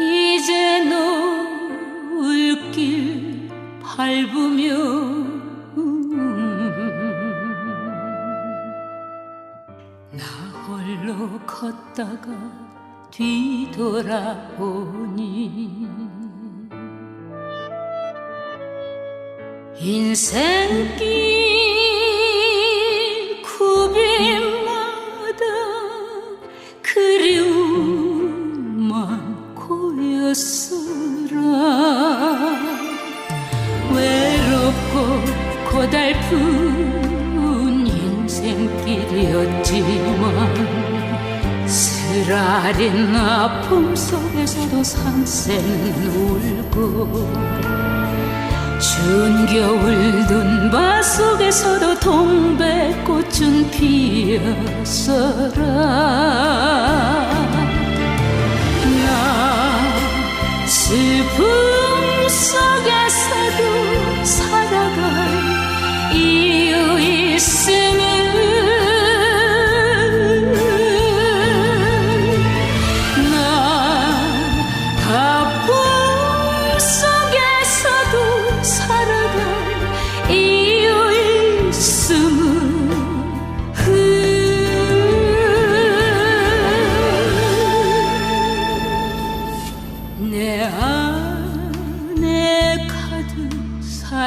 이제 노을길 밟으며 음. 나 홀로 걷다가 뒤돌아보니 인생길 고였으라. 외롭고 고달픈 인생길이었지만 쓰라린 아픔 속에서도 산새는 울고 추운 겨울 눈밭 속에서도 동백꽃은 피었어라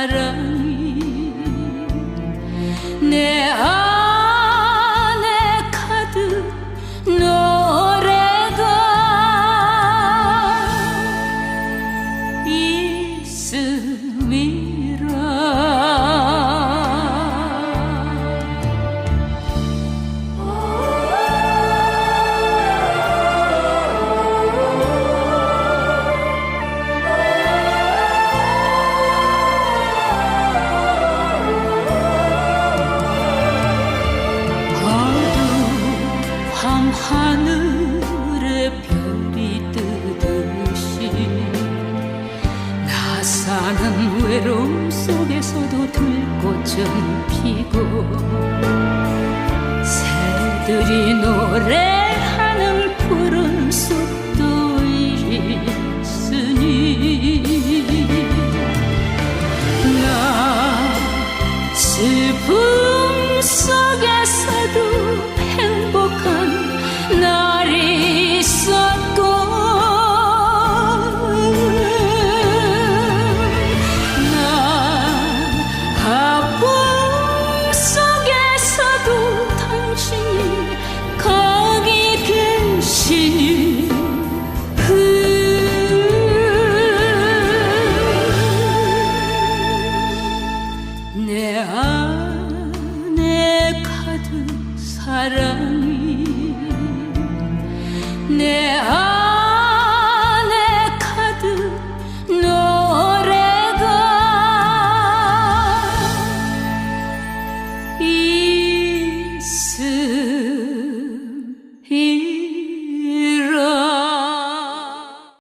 사랑이 내 어두운 하늘에 별이 뜨듯이 나 사는 외로움 속에서도 들꽃은 피고 새들이 노래 kara